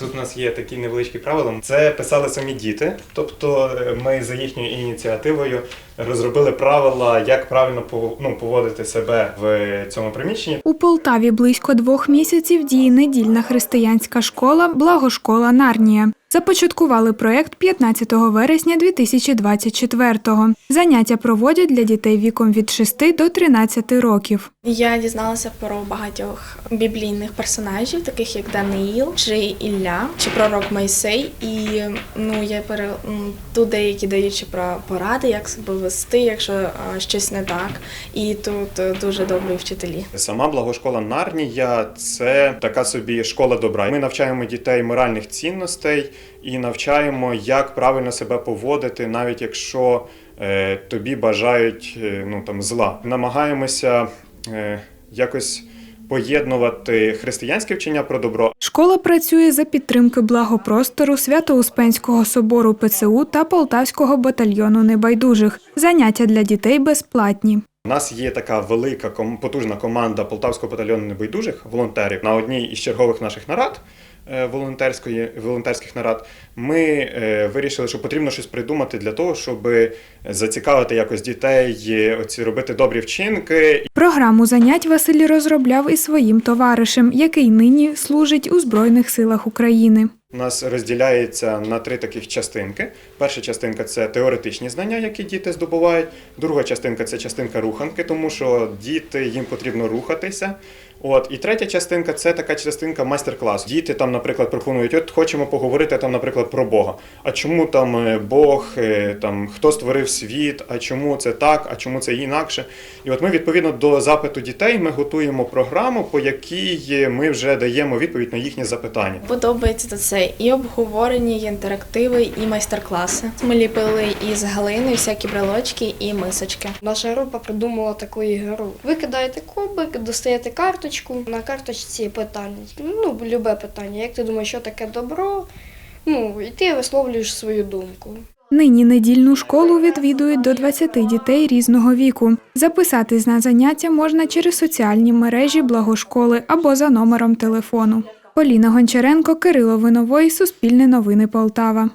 Тут у нас є такі невеличкі правила. Це писали самі діти, тобто е, ми за їхньою ініціативою розробили правила, як правильно ну, поводити себе в цьому приміщенні. У Полтаві близько двох місяців діє недільна християнська школа Благошкола Нарнія. Започаткували проект 15 вересня 2024-го. Заняття проводять для дітей віком від 6 до 13 років. Я дізналася про багатьох біблійних персонажів, таких як Даниїл чи Ілля, чи пророк Мойсей. І ну я пере тут деякі даючи про поради, як себе вести, якщо е, щось не так. І тут е, дуже добрі вчителі. Сама благошкола Нарнія це така собі школа добра. Ми навчаємо дітей моральних цінностей і навчаємо, як правильно себе поводити, навіть якщо е, тобі бажають е, ну, там, зла. Намагаємося е, якось поєднувати християнське вчення про добро Школа працює за підтримки благопростору Свято-Успенського собору ПЦУ та Полтавського батальйону небайдужих. Заняття для дітей безплатні. У нас є така велика потужна команда Полтавського батальйону небайдужих волонтерів. На одній із чергових наших нарад волонтерської волонтерських нарад ми е, вирішили, що потрібно щось придумати для того, щоб зацікавити якось дітей, е, оці робити добрі вчинки. Програму занять Василь розробляв із своїм товаришем, який нині служить у Збройних силах України. У нас розділяється на три таких частинки. Перша частинка це теоретичні знання, які діти здобувають. Друга частинка це частинка руханки, тому що діти їм потрібно рухатися. От і третя частинка це така частинка майстер-класу. Діти там, наприклад, пропонують: от хочемо поговорити там, наприклад, про Бога. А чому там е, Бог, е, там хто створив світ, а чому це так, а чому це інакше? І от ми відповідно до запиту дітей ми готуємо програму, по якій ми вже даємо відповідь на їхні запитання. Подобається це і обговорення, і інтерактиви, і майстер-класи. Ми ліпили із глини всякі брелочки і мисочки. Наша група придумала таку ігру. Ви кидаєте кубик, достаєте карточку. На карточці питання. Ну, любе питання. Як ти думаєш, що таке добро? Ну, і ти висловлюєш свою думку. Нині недільну школу відвідують до 20 дітей різного віку. Записатись на заняття можна через соціальні мережі благошколи або за номером телефону. Поліна Гончаренко, Кирило Виновой, Суспільне новини Полтава.